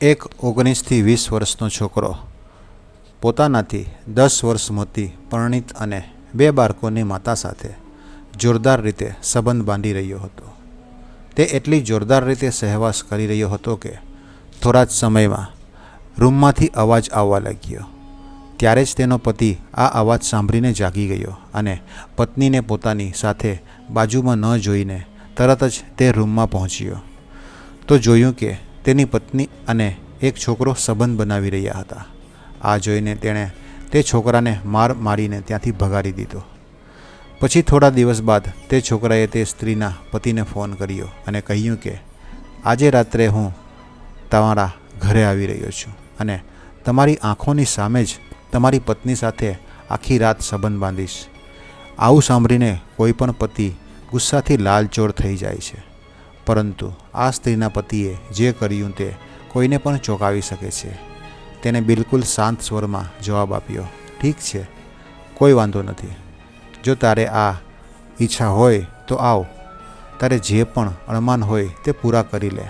એક ઓગણીસથી વીસ વર્ષનો છોકરો. પોતાનાથી દસ વર્ષ મોટી, પરણિત અને બે બાળકોની માતા સાથે જોરદાર રીતે સંબંધ બાંધી રહ્યો હતો. તે એટલી જોરદાર રીતે સહેવાસ કરી રહ્યો હતો કે થોડા જ સમયમાં રૂમમાંથી અવાજ આવવા લાગ્યો. ત્યારે જ તેનો પતિ આ અવાજ સાંભળીને જાગી ગયો અને પત્નીને પોતાની સાથે બાજુમાં ન જોઈને તરત જ તે રૂમમાં પહોંચ્યો. તો જોયું કે તેની પત્ની અને એક છોકરો સંબંધ બનાવી રહ્યા હતા. આ જોઈને તેણે તે છોકરાને માર મારીને ત્યાંથી ભગાડી દીધો. પછી થોડા દિવસ બાદ તે છોકરાએ તે સ્ત્રીના પતિને ફોન કર્યો અને કહ્યું કે, આજે રાત્રે હું તમારા ઘરે આવી રહ્યો છું અને તમારી આંખોની સામે જ તમારી પત્ની સાથે આખી રાત સંબંધ બાંધીશ. આવું સાંભળીને કોઈ પણ પતિ ગુસ્સાથી લાલચોળ થઈ જાય છે. પરંતુ આ સ્ત્રીના પતિએ જે કર્યું તે કોઈને પણ ચોંકાવી શકે છે. તેને બિલકુલ શાંત સ્વરમાં જવાબ આપ્યો, ઠીક છે, કોઈ વાંધો નથી. જો તારે આ ઈચ્છા હોય તો આવ. તારે જે પણ અણમાન હોય તે પૂરા કરી લે.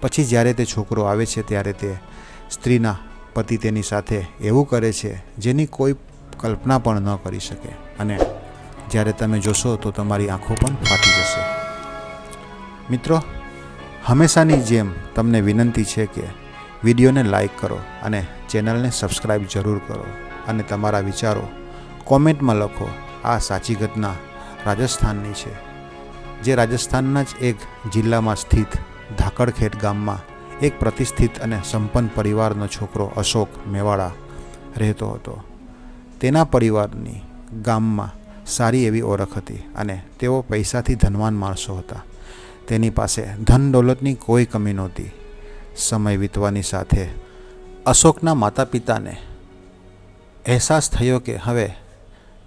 પછી જ્યારે તે છોકરો આવે છે ત્યારે તે સ્ત્રીના પતિ તેની સાથે એવું કરે છે જેની કોઈ કલ્પના પણ ન કરી શકે. અને જ્યારે તમે જોશો તો તમારી આંખો પણ ફાટી જશે. મિત્રો, હંમેશાની જેમ તમને વિનંતી છે કે વિડીયોને લાઈક કરો અને ચેનલને સબસ્ક્રાઈબ જરૂર કરો અને તમારા વિચારો કોમેન્ટમાં લખો. આ સાચી ઘટના રાજસ્થાનની છે, જે રાજસ્થાનના જ એક જિલ્લામાં સ્થિત ધાકડખેટ ગામમાં એક પ્રતિષ્ઠિત અને સંપન્ન પરિવારનો છોકરો અશોક મેવાડા રહેતો હતો. તેના પરિવારની ગામમાં સારી એવી ઓળખ હતી અને તેઓ પૈસાથી ધનવાન માણસો હતા. તેની પાસે ધન દોલતની કોઈ કમી નહોતી. સમય વીતવાની સાથે અશોકના માતા પિતાને અહેસાસ થયો કે હવે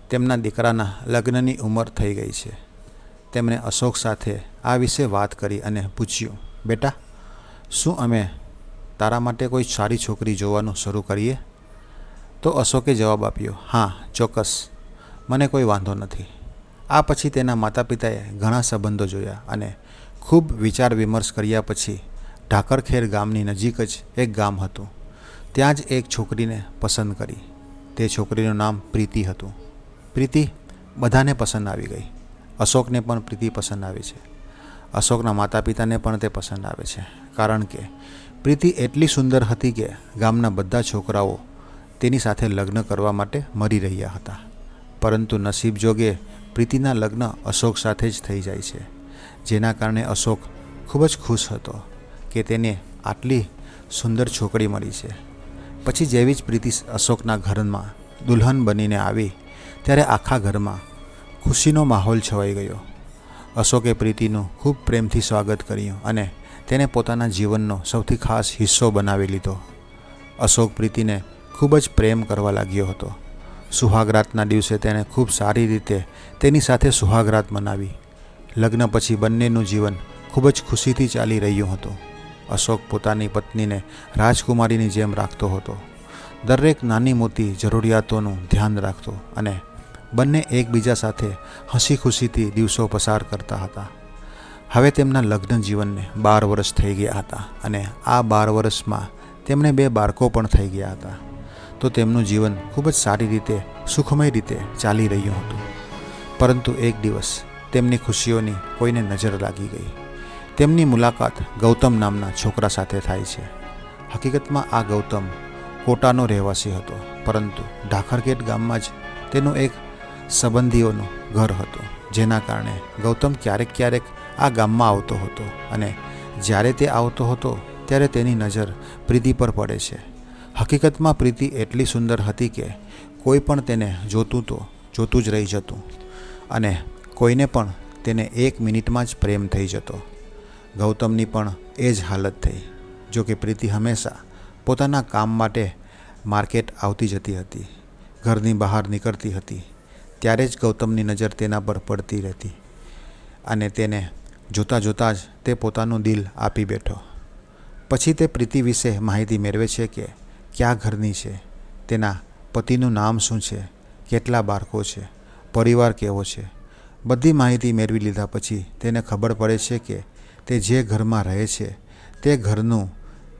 તેમના દીકરાના લગ્નની ઉંમર થઈ ગઈ છે. તેમણે અશોક સાથે આ વિશે વાત કરી અને પૂછ્યું, બેટા, શું અમે તારા માટે કોઈ સારી છોકરી જોવાનું શરૂ કરીએ? તો અશોકે જવાબ આપ્યો, હા, ચોક્કસ. મને કોઈ વાંધો નથી. આ પછી તેના માતા પિતાએ ઘણા સંબંધો જોયા અને ખૂબ વિચાર વિમર્શ કર્યા પછી ઢાકરખેર ગામની નજીક જ એક ગામ હતું. ત્યાં જ એક છોકરીને પસંદ કરી. તે છોકરીનું નામ પ્રીતિ હતું. પ્રીતિ, બધાને પસંદ આવી ગઈ. અશોકને પણ પ્રીતિ પસંદ આવી છે. અશોકના માતા પિતાને પણ તે પસંદ આવે છે. કારણ કે પ્રીતિ એટલી સુંદર હતી કે ગામના બધા છોકરાઓ તેની સાથે લગ્ન કરવા માટે મરી રહ્યા હતા. પરંતુ નસીબ જોગે પ્રીતિના લગ્ન અશોક સાથે જ થઈ જાય છે. જેના કારણે અશોક ખૂબ જ ખુશ હતો કે તેને આટલી સુંદર છોકરી મળી છે. પછી જેવી જ પ્રીતિ અશોકના ઘરમાં દુલ્હન બનીને આવી, ત્યારે આખા ઘરમાં ખુશીનો માહોલ છવાઈ ગયો. અશોકે પ્રીતિનું ખૂબ પ્રેમથી સ્વાગત કર્યું અને તેને પોતાના જીવનનો સૌથી ખાસ હિસ્સો બનાવી લીધો. અશોક પ્રીતિને ખૂબ જ પ્રેમ કરવા લાગ્યો હતો. સુહાગરાતના દિવસે તેણે ખૂબ સારી રીતે તેની સાથે સુહાગરાત મનાવી. લગ્ન પછી બંનેનું જીવન ખૂબ જ ખુશીથી ચાલી રહ્યું હતું. અશોક પોતાની પત્નીને રાજકુમારીની જેમ રાખતો હતો. દરેક નાની મોટી જરૂરિયાતોનું ધ્યાન રાખતો અને બંને એકબીજા સાથે હસી ખુશીથી દિવસો પસાર કરતા હતા. હવે તેમના લગ્ન જીવનને બાર વર્ષ થઈ ગયા હતા અને આ બાર વર્ષમાં તેમણે બે બાળકો પણ થઈ ગયા હતા. તો તેમનું જીવન ખૂબ જ સારી રીતે, સુખમય રીતે ચાલી રહ્યું હતું. પરંતુ એક દિવસ તેમની ખુશીઓની કોઈને નજર લાગી ગઈ. તેમની મુલાકાત ગૌતમ નામના છોકરા સાથે થાય છે. હકીકતમાં આ ગૌતમ કોટાનો રહેવાસી હતો, પરંતુ ઢાખરગેટ ગામમાં જ તેનું એક સંબંધીઓનું ઘર હતું, જેના કારણે ગૌતમ ક્યારેક ક્યારેક આ ગામમાં આવતો હતો અને જ્યારે તે આવતો હતો, ત્યારે તેની નજર પ્રીતિ પર પડે છે. હકીકતમાં પ્રીતિ એટલી સુંદર હતી કે કોઈ પણ તેને જોતું તો જોતું જ રહી જતું અને કોઈને પણ તેને એક મિનિટમાં જ પ્રેમ થઈ જતો. ગૌતમની પણ એ જ હાલત થઈ, જો કે પ્રીતિ હંમેશા પોતાના કામ માટે માર્કેટ આવતી જતી હતી, ઘરની બહાર નીકળતી હતી, ત્યારે જ ગૌતમની નજર તેના પર પડતી રહેતી અને તેને જોતાં જોતાં જ તે પોતાનું દિલ આપી બેઠો. પછી તે પ્રીતિ વિશે માહિતી મેળવે છે કે ક્યાં ઘરની છે, તેના પતિનું નામ શું છે, કેટલા બાળકો છે, પરિવાર કેવો છે બધી માહિતી મેળવી લીધા પછી તેને ખબર પડે છે કે તે જે ઘરમાં રહે છે, તે ઘરનું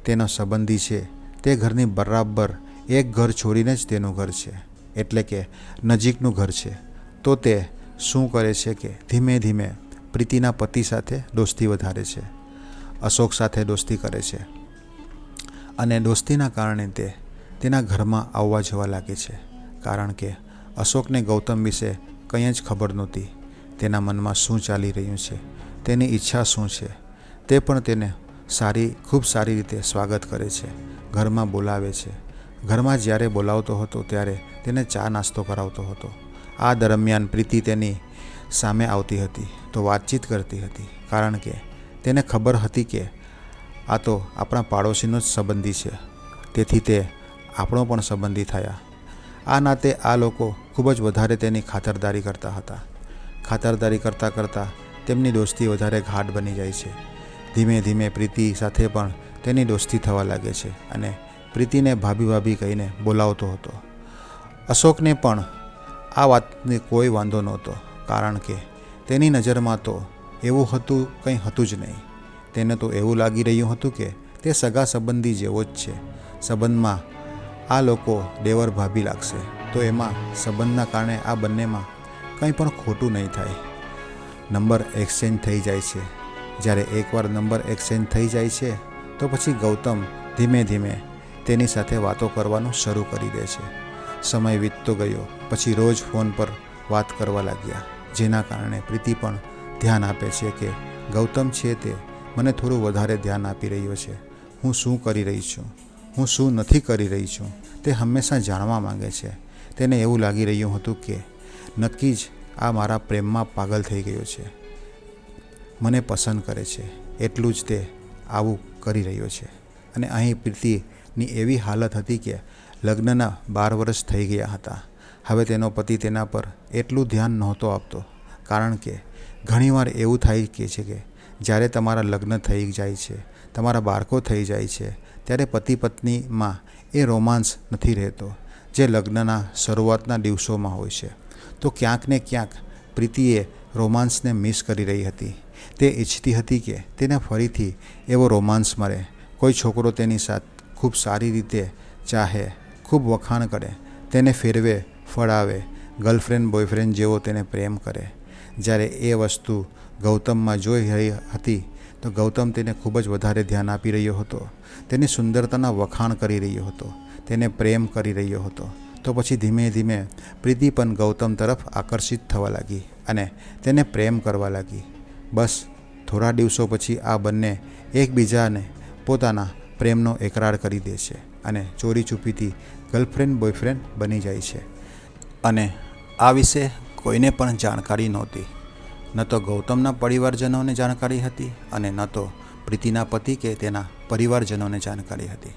તેનો સંબંધી છે. તે ઘરની બરાબર એક ઘર છોડીને જ તેનું ઘર છે, એટલે કે નજીકનું ઘર છે. તો તે શું કરે છે કે ધીમે ધીમે પ્રીતિના પતિ સાથે દોસ્તી વધારે છે, અશોક સાથે દોસ્તી કરે છે. અને દોસ્તીના કારણે તે તેના ઘરમાં આવવા જવા લાગે છે. કારણ કે અશોકને ગૌતમ વિશે કંઈ જ ખબર નહોતી. તેના મનમાં શું ચાલી રહ્યું છે? તેની ઈચ્છા શું છે? તે પણ તેને સારી, ખૂબ સારી રીતે સ્વાગત કરે છે. ઘરમાં બોલાવે છે. ઘરમાં જ્યારે બોલાવતો હતો ત્યારે તેને ચા નાસ્તો કરાવતો હતો. આ દરમિયાન પ્રીતિ તેની સામે આવતી હતી તો વાતચીત કરતી હતી કારણ કે તેને ખબર હતી કે આ તો આપણા પાડોશીનો જ સંબંધી છે. તેથી તે આપણો પણ સંબંધી થયા. આ નાતે આ લોકો ખૂબ જ વધારે તેની ખાતરદારી કરતા હતા. ખાતરદારી કરતાં કરતાં તેમની દોસ્તી વધારે ગાઢ બની જાય છે. ધીમે ધીમે પ્રીતિ સાથે પણ તેની દોસ્તી થવા લાગે છે અને પ્રીતિને ભાભી ભાભી કહીને બોલાવતો હતો. અશોકને પણ આ વાતને કોઈ વાંધો નહોતો, કારણ કે તેની નજરમાં તો એવું હતું કંઈ હતું જ નહીં. તેને તો એવું લાગી રહ્યું હતું કે તે સગા સંબંધી જેવો જ છે. સંબંધમાં આ લોકો દેવર ભાભી લાગશે. તો એમાં સંબંધના કારણે આ બંનેમાં કંઈ પણ ખોટું નહીં થાય. નંબર એક્સચેન્જ થઈ જાય છે. જ્યારે એકવાર નંબર એક્સચેન્જ થઈ જાય છે, તો પછી ગૌતમ ધીમે ધીમે તેની સાથે વાતો કરવાનું શરૂ કરી દે છે. સમય વીતતો ગયો, પછી રોજ ફોન પર વાત કરવા લાગ્યા, જેના કારણે પ્રીતિ પણ ધ્યાન આપે છે કે ગૌતમ છે તે મને થોડું વધારે ધ્યાન આપી રહ્યો છે. હું શું કરી રહી છું? હું શું નથી કરી રહી છું? તે હંમેશા જાણવા માંગે છે. તેને એવું લાગી રહ્યું હતું કે નક્કી જ આ મારા પ્રેમમાં પાગલ થઈ ગયો છે. મને પસંદ કરે છે. એટલું જ તે આવું કરી રહ્યો છે. અને અહીં પ્રીતિની એવી હાલત હતી કે લગ્નના બાર વર્ષ થઈ ગયા હતા. હવે તેનો પતિ તેના પર એટલું ધ્યાન નહોતો આપતો, કારણ કે ઘણીવાર એવું થાય કે છે કે જ્યારે તમારા લગ્ન થઈ જાય છે, તમારા બાળકો થઈ જાય છે, ત્યારે પતિ પત્નીમાં એ રોમાન્સ નથી રહેતો, જે લગ્નના શરૂઆતના દિવસોમાં હોય છે. તો ક્યાંક ને ક્યાંક પ્રીતિએ રોમાન્સને મિસ કરી રહી હતી. તે ઈચ્છતી હતી કે તેને ફરીથી એવો રોમાન્સ મળે. કોઈ છોકરો તેની સાથ ખૂબ સારી રીતે ચાહે, ખૂબ વખાણ કરે, તેને ફેરવે, ફળાવે, ગર્લફ્રેન્ડ, બોયફ્રેન્ડ જેવો તેને પ્રેમ કરે. જ્યારે એ વસ્તુ ગૌતમમાં જોઈ રહી હતી, તો ગૌતમ તેને ખૂબ જ વધારે ધ્યાન આપી રહ્યો હતો. તેની સુંદરતાના વખાણ કરી રહ્યો હતો. તેને પ્રેમ કરી રહ્યો હતો. તો પછી ધીમે ધીમે પ્રીતિ પણ ગૌતમ તરફ આકર્ષિત થવા લાગી અને તેને પ્રેમ કરવા લાગી. બસ, થોડા દિવસો પછી આ બંને એકબીજાને પોતાના પ્રેમનો એકરાર કરી દે છે અને ચોરી છુપીથી ગર્લફ્રેન્ડ બોયફ્રેન્ડ બની જાય છે. અને આ વિશે કોઈને પણ જાણકારી નહોતી. ન તો ગૌતમના પરિવારજનોને જાણકારી હતી અને ન તો પ્રીતિના પતિ કે તેના પરિવારજનોને જાણકારી હતી.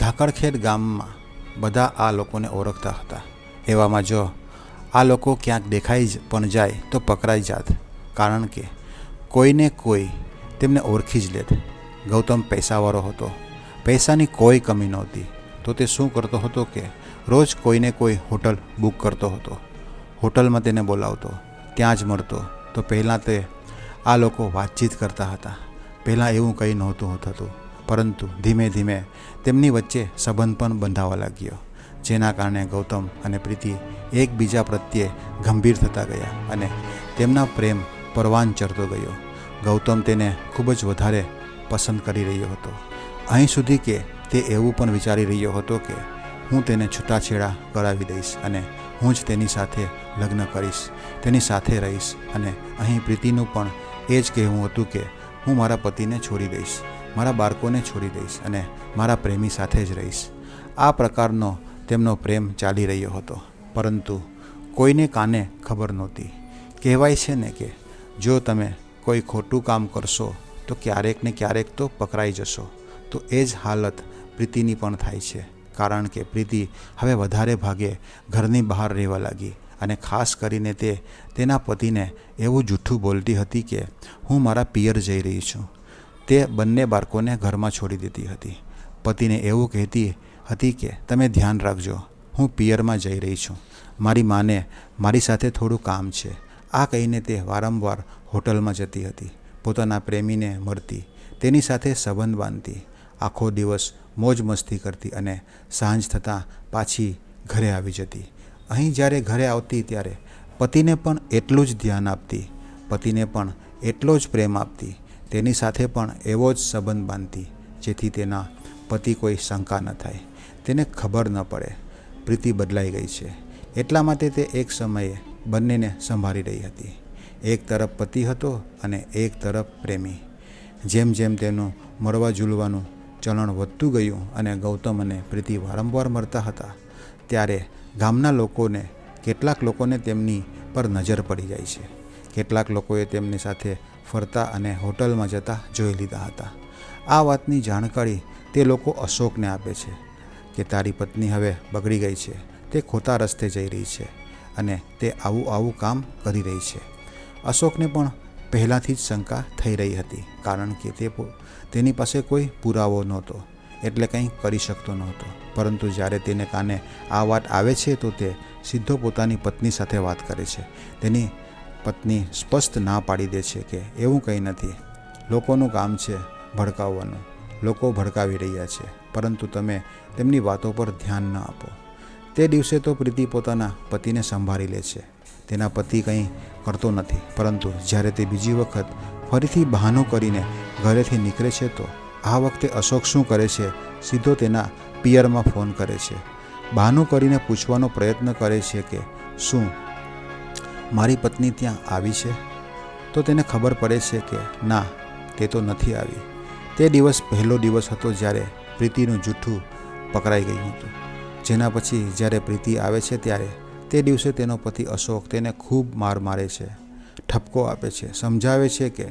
ધાકડખેડ ગામમાં બધા આ લોકોને ઓળખતા હતા. એવામાં જો આ લોકો ક્યાંક દેખાઈ જ પણ જાય તો પકડાઈ જાત. કારણ કે કોઈને કોઈ તેમને ઓળખી જ લેત. ગૌતમ પૈસાવાળો હતો. પૈસાની કોઈ કમી નહોતી. તો તે શું કરતો હતો કે રોજ કોઈને કોઈ હોટલ બુક કરતો હતો. હોટલમાં તેને બોલાવતો. ત્યાં જ મળતો. તો પહેલાં તે આ લોકો વાતચીત કરતા હતા. પહેલાં એવું કંઈ નહોતું થતું. પરંતુ ધીમે ધીમે તેમની વચ્ચે સંબંધ પણ બંધાવા લાગ્યો, જેના કારણે ગૌતમ અને પ્રીતિ એકબીજા પ્રત્યે ગંભીર થતા ગયા અને તેમના પ્રેમ પરવાન ચડતો ગયો. ગૌતમ તેને ખૂબ જ વધારે પસંદ કરી રહ્યો હતો. અહીં સુધી કે તે એવું પણ વિચારી રહ્યો હતો કે, હું તેને છૂટાછેડા કરાવી દઈશ અને હું જ તેની સાથે લગ્ન કરીશ, તેની સાથે રહીશ અને અહીં પ્રીતિનું પણ એ જ કહેવું હતું કે, હું મારા પતિને છોડી દઈશ. મારા બાળકોને છોડી દઈશ અને મારા પ્રેમી સાથે જ રહીશ. આ પ્રકારનો તેમનો પ્રેમ ચાલી રહ્યો હતો. પરંતુ કોઈને કાને ખબર નહોતી. કહેવાય છે ને કે જો તમે કોઈ ખોટું કામ કરશો, તો ક્યારેક ને ક્યારેક તો પકડાઈ જશો. તો એ જ હાલત પ્રીતિની પણ થાય છે. કારણ કે પ્રીતિ હવે વધારે ભાગે ઘરની બહાર રહેવા લાગી અને ખાસ કરીને તે તેના પતિને એવું જૂઠું બોલતી હતી કે હું મારા પિયર જઈ રહી છું. તે બંને બાળકોને ઘરમાં છોડી દેતી હતી. પતિને એવું કહેતી હતી કે, તમે ધ્યાન રાખજો. હું પિયરમાં જઈ રહી છું. મારી માને મારી સાથે થોડું કામ છે. આ કહીને તે વારંવાર હોટલમાં જતી હતી. પોતાના પ્રેમીને મળતી. તેની સાથે સંબંધ બાંધતી. આખો દિવસ મોજ મસ્તી કરતી અને સાંજ થતાં પાછી ઘરે આવી જતી. અહીં જ્યારે ઘરે આવતી ત્યારે પતિને પણ એટલું જ ધ્યાન આપતી. પતિને પણ એટલો જ પ્રેમ આપતી. તેની સાથે પણ એવો જ સંબંધ બાંધતી, જેથી તેના પતિ કોઈ શંકા ન થાય. તેને ખબર ન પડે. પ્રીતિ બદલાઈ ગઈ છે. એટલા માટે તે એક સમયે બંનેને સંભાળી રહી હતી. એક તરફ પતિ હતો અને એક તરફ પ્રેમી. જેમ જેમ તેનું મળવા ઝૂલવાનું ચલણ વધતું ગયું અને ગૌતમ અને પ્રીતિ વારંવાર મળતા હતા, ત્યારે ગામના લોકોને, કેટલાક લોકોને તેમની પર નજર પડી જાય છે. કેટલાક લોકોએ તેમની સાથે ફરતા અને હોટલમાં જતા જોઈ લીધા હતા. આ વાતની જાણકારી તે લોકો અશોકને આપે છે કે તારી પત્ની હવે બગડી ગઈ છે. તે ખોટા રસ્તે જઈ રહી છે અને તે આવું આવું કામ કરી રહી છે. અશોકને પણ પહેલાંથી જ શંકા થઈ રહી હતી કારણ કે તે તેની પાસે કોઈ પુરાવો નહોતો એટલે કંઈ કરી શકતો નહોતો. પરંતુ જ્યારે તેને કાને આ વાત આવે છે તો તે સીધો પોતાની પત્ની સાથે વાત કરે છે. તેની પત્ની સ્પષ્ટ ના પાડી દે છે કે એવું કંઈ નથી. લોકોનું કામ છે ભડકાવવાનું. લોકો ભડકાવી રહ્યા છે, પરંતુ તમે તેમની વાતો પર ધ્યાન ન આપો. તે દિવસે તો પ્રીતિ પોતાના પતિને સંભાળી લે છે. તેના પતિ કંઈ કરતો નથી, પરંતુ જ્યારે તે બીજી વખત ફરીથી બહાનો કરીને ઘરેથી નીકળે છે તો આ વખતે અશોક શું કરે છે, સીધો તેના પિયરમાં ફોન કરે છે. બહાનું કરીને પૂછવાનો પ્રયત્ન કરે છે કે શું મારી પત્ની ત્યાં આવી છે? તો તેને ખબર પડે છે કે ના, તે તો નથી આવી. તે દિવસ પહેલો દિવસ હતો જ્યારે પ્રીતિનું જૂઠું પકડાઈ ગયું હતું. જેના પછી જ્યારે પ્રીતિ આવે છે ત્યારે તે દિવસે તેનો પતિ અશોક તેને ખૂબ માર મારે છે, ઠપકો આપે છે, સમજાવે છે કે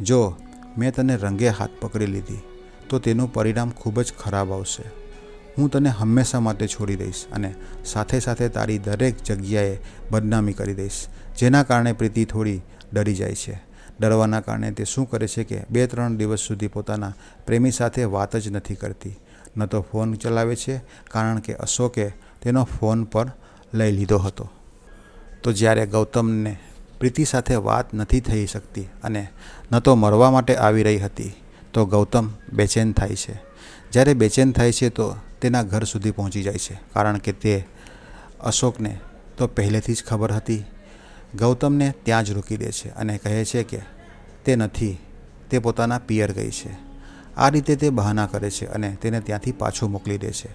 જો મેં તને રંગે હાથ પકડી લીધી, તો તેનું પરિણામ ખૂબ જ ખરાબ આવશે. હું તને હંમેશા માટે છોડી દઈશ અને સાથે સાથે તારી દરેક જગ્યાએ બદનામી કરી દઈશ, જેના કારણે પ્રીતિ થોડી ડરી જાય છે. ડરવાના કારણે તે શું કરે છે કે બે ત્રણ દિવસ સુધી પોતાના પ્રેમી સાથે વાત જ નથી કરતી. ન તો ફોન ચલાવે છે, કારણ કે અશોકે તેનો ફોન પર લઈ લીધો હતો. તો જ્યારે ગૌતમને પ્રીતિ સાથે વાત નથી થઈ શકતી અને ન તો મરવા માટે આવી રહી હતી, તો ગૌતમ બેચેન થાય છે. જ્યારે બેચેન થાય છે તો તેના ઘર સુધી પહોંચી જાય છે. કારણ કે તે અશોકને તો પહેલેથી જ ખબર હતી. ગૌતમને ત્યાં જ રોકી દે છે અને કહે છે કે તે નથી, તે પોતાના પિયર ગઈ છે. આ રીતે તે બહાના કરે છે અને તેને ત્યાંથી પાછો મોકલી દે છે.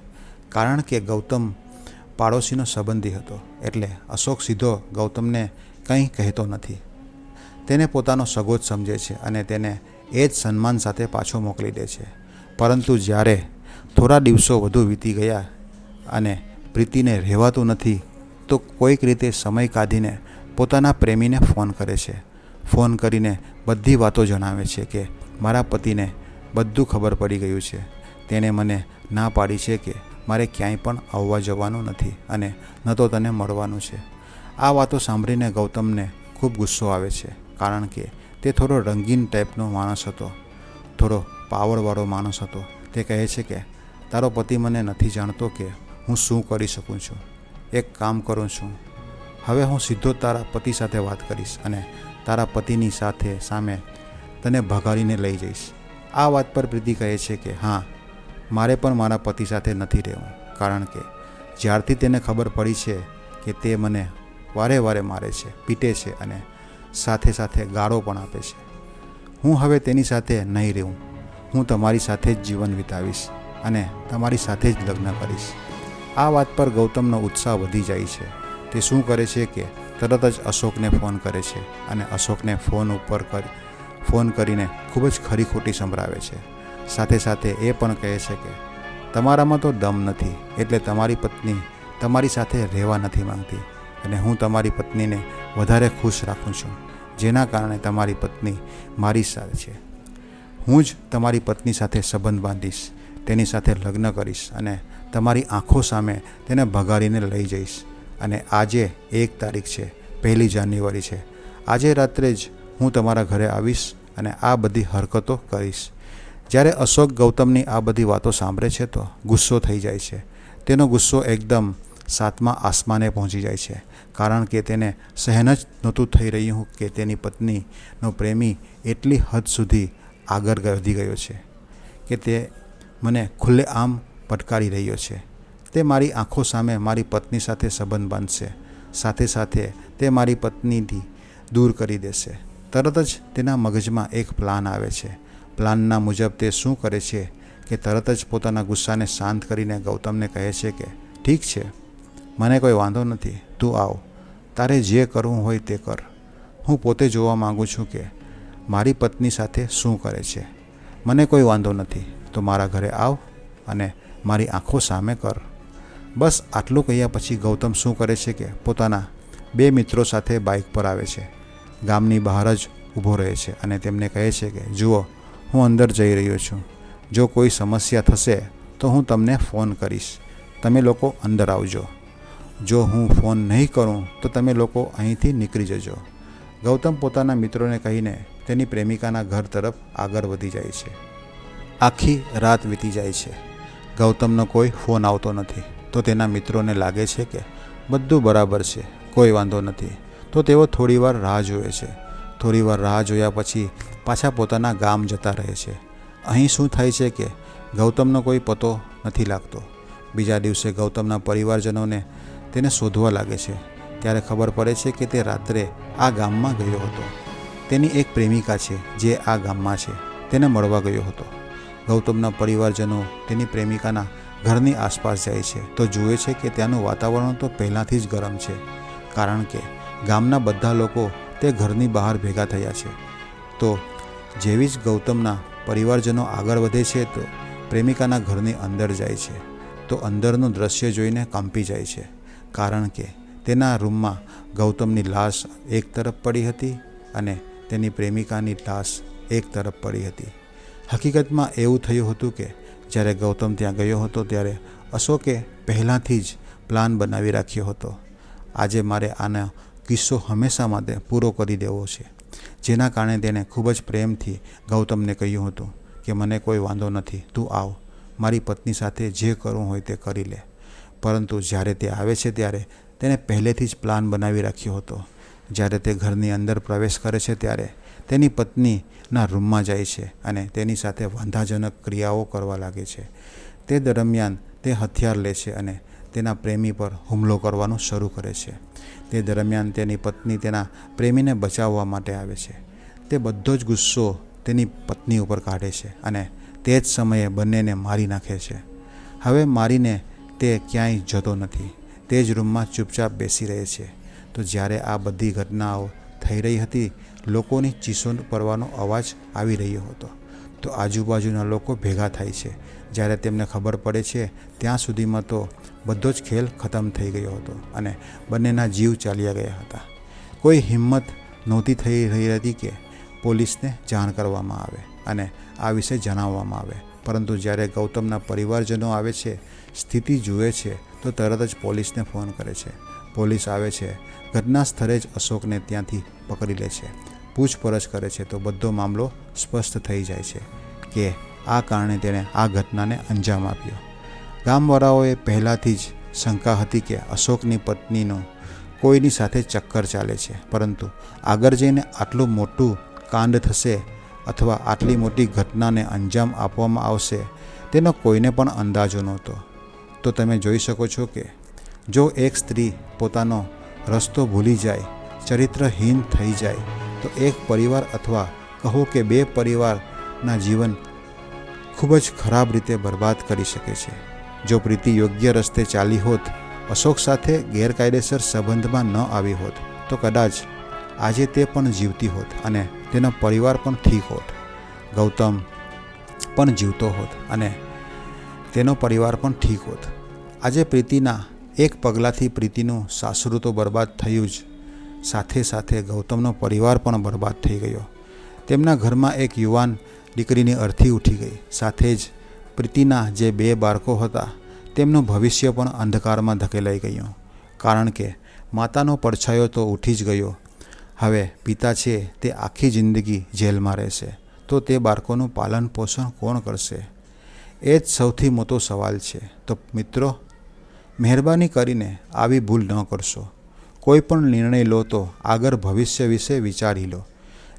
કારણ કે ગૌતમ પાડોશીનો સંબંધી હતો, એટલે અશોક સીધો ગૌતમને કંઈ કહેતો નથી. તેને પોતાનો સગો જ સમજે છે અને તેને એ જ સન્માન સાથે પાછો મોકલી દે છે. પરંતુ જ્યારે થોડા દિવસો વધુ વીતી ગયા અને પ્રીતિને રહેવાતું નથી, તો કોઈક રીતે સમય કાઢીને પોતાના પ્રેમીને ફોન કરે છે. ફોન કરીને બધી વાતો જણાવે છે કે મારા પતિને બધું ખબર પડી ગયું છે. તેણે મને ના પાડી છે કે મારે ક્યાંય પણ આવવા જવાનું નથી અને ન તો તને મળવાનું છે. આ વાતો સાંભળીને ગૌતમને ખૂબ ગુસ્સો આવે છે, કારણ કે તે થોડો રંગીન ટાઈપનો માણસ હતો. થોડો પાવરવાળો માણસ હતો. તે કહે છે કે તારો પતિ મને નથી જાણતો કે હું શું કરી શકું છું. એક કામ કરું છું. હવે હું સીધો તારા પતિ સાથે વાત કરીશ અને તારા પતિની સાથે સામે તને ભગાડીને લઈ જઈશ. આ વાત પર પ્રીતિ કહે છે કે, હા, મારે પણ મારા પતિ સાથે નથી રહેવું, કારણ કે જ્યારથી તેને ખબર પડી છે કે તે મને વારે વારે મારે છે, પીટે છે અને સાથે સાથે ગાળો પણ આપે છે. હું હવે તેની સાથે નહીં રહું હું તમારી સાથે જ જીવન વિતાવીશ. અને તમારી સાથે જ લગ્ન કરીશ. આ વાત પર ગૌતમનો ઉત્સાહ વધી જાય છે. તે શું કરે છે કે તરત જ અશોકને ફોન કરે છે અને અશોકને ફોન ઉપર કરી, ફોન કરીને ખૂબ જ ખરી ખોટી સંભળાવે છે. સાથે સાથે એ પણ કહે છે કે, તમારામાં તો દમ નથી, એટલે તમારી પત્ની તમારી સાથે રહેવા નથી માંગતી અને હું તમારી પત્નીને વધારે ખુશ રાખું છું, જેના કારણે તમારી પત્ની મારી સાથે છે. હું જ તમારી પત્ની સાથે સંબંધ બાંધીશ. તેની સાથે લગ્ન કરીશ અને તમારી આંખો સામે તેને ભગાડીને લઈ જઈશ. અને આજે એક તારીખ છે, પહેલી જાન્યુઆરી છે. આજે રાત્રે જ હું તમારા ઘરે આવીશ અને આ બધી હરકતો કરીશ. જ્યારે અશોક ગૌતમની આ બધી વાતો સાંભળે છે તો ગુસ્સો થઈ જાય છે. તેનો ગુસ્સો એકદમ સાતમા આસમાને પહોંચી જાય છે, કારણ કે તેને સહન જ નહોતું થઈ રહ્યું કે તેની પત્નીનો પ્રેમી એટલી હદ સુધી આગળ વધી ગયો છે કે તે મને ખુલ્લેઆમ પટકારી રહ્યો છે. તે મારી આંખો સામે મારી પત્ની સાથે સંબંધ બાંધશે. સાથે સાથે તે મારી પત્નીથી દૂર કરી દેશે. તરત જ તેના મગજમાં એક પ્લાન આવે છે. પ્લાનના મુજબ તે શું કરે છે કે તરત જ પોતાના ગુસ્સાને શાંત કરીને ગૌતમને કહે છે કે, ઠીક છે. મને કોઈ વાંધો નથી. તું આવ. તારે જે કરવું હોય તે કર. હું પોતે જોવા માગું છું કે મારી પત્ની સાથે શું કરે છે. મને કોઈ વાંધો નથી. તો મારા ઘરે આવ અને મારી આંખો સામે કર. બસ આટલું કહ્યા પછી ગૌતમ શું કરે છે કે પોતાના બે મિત્રો સાથે બાઇક પર આવે છે. ગામની બહાર જ ઊભો રહે છે અને તેમને કહે છે કે, જુઓ, હું અંદર જઈ રહ્યો છું. જો કોઈ સમસ્યા થશે તો હું તમને ફોન કરીશ. તમે લોકો અંદર આવજો. જો હું ફોન નહીં કરું તો તમે લોકો અહીંથી નીકળી જજો. ગૌતમ પોતાના મિત્રોને કહીને તેની પ્રેમિકાના ઘર તરફ આગળ વધી જાય છે. આખી રાત વીતી જાય છે. ગૌતમનો કોઈ ફોન આવતો નથી. તો તેના મિત્રોને લાગે છે કે બધું બરાબર છે, કોઈ વાંધો નથી. તો તેઓ થોડીવાર રાહ જુએ છે. થોડીવાર રાહ જોયા પછી પાછા પોતાના ગામ જતા રહે છે. અહીં શું થાય છે કે ગૌતમનો કોઈ પતો નથી લાગતો. બીજા દિવસે ગૌતમના પરિવારજનોને તેને શોધવા લાગે છે. ત્યારે ખબર પડે છે કે તે રાત્રે આ ગામમાં ગયો હતો. તેની એક પ્રેમિકા છે જે આ ગામમાં છે. તેને મળવા ગયો હતો. ગૌતમના પરિવારજનો તેની પ્રેમિકાના ઘરની આસપાસ જાય છે. તો જુએ છે કે ત્યાંનું વાતાવરણ તો પહેલાંથી જ ગરમ છે, કારણ કે ગામના બધા લોકો તે ઘરની બહાર ભેગા થયા છે. તો જેવી જ ગૌતમના પરિવારજનો આગળ વધે છે તો પ્રેમિકાના ઘરની અંદર જાય છે. તો અંદરનું દ્રશ્ય જોઈને કંપી જાય છે, કારણ કે તેના રૂમમાં ગૌતમની લાશ એક તરફ પડી હતી અને તેની પ્રેમિકાની લાશ એક તરફ પડી હતી. હકીકતમાં એવું થયું હતું કે જ્યારે ગૌતમ ત્યાં ગયો હતો ત્યારે અશોકે પહેલાંથી જ પ્લાન બનાવી રાખ્યો હતો. આજે મારે આનો કિસ્સો હંમેશા માટે પૂરો કરી દેવો છે. જેના કારણે તેણે ખૂબ જ પ્રેમથી ગૌતમને કહ્યું હતું કે મને કોઈ વાંધો નથી, તું આવ. મારી પત્ની સાથે જે કરવું હોય તે કરી લે. પરંતુ જ્યારે તે આવે છે ત્યારે તેણે પહેલેથી જ પ્લાન બનાવી રાખ્યો હતો. જ્યારે તે ઘરની અંદર પ્રવેશ કરે છે ત્યારે તેની પત્નીના રૂમમાં જાય છે અને તેની સાથે વાંધાજનક ક્રિયાઓ કરવા લાગે છે. તે દરમિયાન તે હથિયાર લે છે અને તેના પ્રેમી પર હુમલો કરવાનું શરૂ કરે છે. તે દરમિયાન તેની પત્ની તેના પ્રેમીને બચાવવા માટે આવે છે. તે બધો જ ગુસ્સો તેની પત્ની ઉપર કાઢે છે અને તે જ સમયે બંનેને મારી નાખે છે. હવે મારીને તે ક્યાંય જતો નથી. તે જ રૂમમાં ચૂપચાપ બેસી રહે છે. તો જ્યારે આ બધી ઘટનાઓ થઈ રહી હતી લોકોની ચીસો પડવાનો અવાજ આવી રહ્યો હતો. તો આજુબાજુના લોકો ભેગા થાય છે. જ્યારે તેમને ખબર પડે છે, ત્યાં સુધીમાં તો બધો જ ખેલ ખતમ થઈ ગયો હતો અને બંનેના જીવ ચાલ્યા ગયા હતા. કોઈ હિંમત નહોતી થઈ રહી હતી કે પોલીસને જાણ કરવામાં આવે અને આ વિશે જણાવવામાં આવે. પરંતુ જ્યારે ગૌતમના પરિવારજનો આવે છે, સ્થિતિ જુએ છે, તો તરત જ પોલીસને ફોન કરે છે. પોલીસ આવે છે. ઘટના સ્થળે જ અશોકને ત્યાંથી પકડી લે છે. પૂછપરછ કરે છે તો બધો મામલો સ્પષ્ટ થઈ જાય છે કે આ કારણે તેણે આ ઘટનાને અંજામ આપ્યો. ગામવાળાઓએ પહેલાંથી જ શંકા હતી કે અશોકની પત્નીનો કોઈની સાથે ચક્કર ચાલે છે. પરંતુ આગળ જઈને આટલું મોટું કાંડ થશે અથવા આટલી મોટી ઘટનાને અંજામ આપવામાં આવશે તેનો કોઈને પણ અંદાજો નહોતો. તો તમે જોઈ શકો છો કે જો એક સ્ત્રી પોતાનો રસ્તો ભૂલી જાય, ચરિત્રહીન થઈ જાય, તો એક પરિવાર અથવા કહો કે બે પરિવારના જીવન ખૂબ જ ખરાબ રીતે બરબાદ કરી શકે છે. જો પ્રીતિ યોગ્ય રસ્તે ચાલી હોત, અશોક સાથે ગેરકાયદેસર સંબંધમાં ન આવી હોત, તો કદાચ આજે તે પણ જીવતી હોત અને તેનો પરિવાર પણ ઠીક હોત. ગૌતમ પણ જીવતો હોત અને તેનો પરિવાર પણ ઠીક હોત. આજે પ્રીતિના એક પગલાંથી પ્રીતિનું સાસરું તો બરબાદ થયું જ. સાથે સાથે ગૌતમનો પરિવાર પણ બરબાદ થઈ ગયો. તેમના ઘરમાં એક યુવાન દીકરીની અર્થી ઉઠી ગઈ. સાથે જ પ્રીતિના જે બે બાળકો હતા, તેમનું ભવિષ્ય પણ અંધકારમાં ધકેલાઈ ગયું. કારણ કે માતાનો પડછાયો તો ઉઠી જ ગયો. હવે પિતા છે તે આખી જિંદગી જેલમાં રહેશે. તો તે બાળકોનું પાલન પોષણ કોણ કરશે? એ જ સૌથી મોટો સવાલ છે. તો મિત્રો મહેરબાની કરીને આવી ભૂલ ન કરશો. કોઈ પણ નિર્ણય લો તો આગળ ભવિષ્ય વિશે વિચારી લો,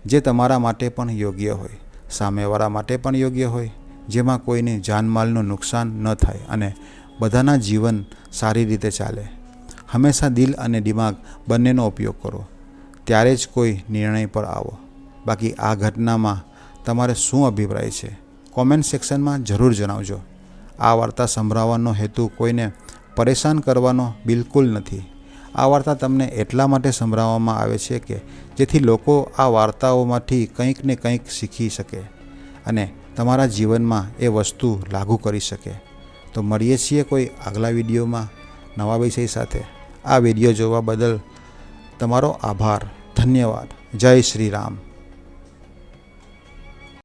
જે તમારા માટે પણ યોગ્ય હોય, સામેવાળા માટે પણ યોગ્ય હોય, જેમાં કોઈને જાનમાલનું નુકસાન ન થાય અને બધાના જીવન સારી રીતે ચાલે. હંમેશા દિલ અને દિમાગ બંનેનો ઉપયોગ કરો. ત્યારે જ કોઈ નિર્ણય પર આવો. બાકી આ ઘટનામાં તમારે શું અભિપ્રાય છે? કોમેન્ટ સેક્શનમાં જરૂર જણાવજો. આ વાર્તા સંભળાવવાનો હેતુ કોઈને પરેશાન કરવાનો બિલકુલ નથી. આ વાર્તા તમને એટલા માટે સંભળાવવામાં આવે છે કે જેથી લોકો આ વાર્તાઓમાંથી કંઈક ને કંઈક શીખી શકે અને તમારા જીવનમાં એ વસ્તુ લાગુ કરી શકે. તો મળીએ છીએ કોઈ આગલા વિડીયોમાં નવા વિષય સાથે. આ વીડિયો જોવા બદલ તમારો આભાર. ધન્યવાદ. જય શ્રી રામ.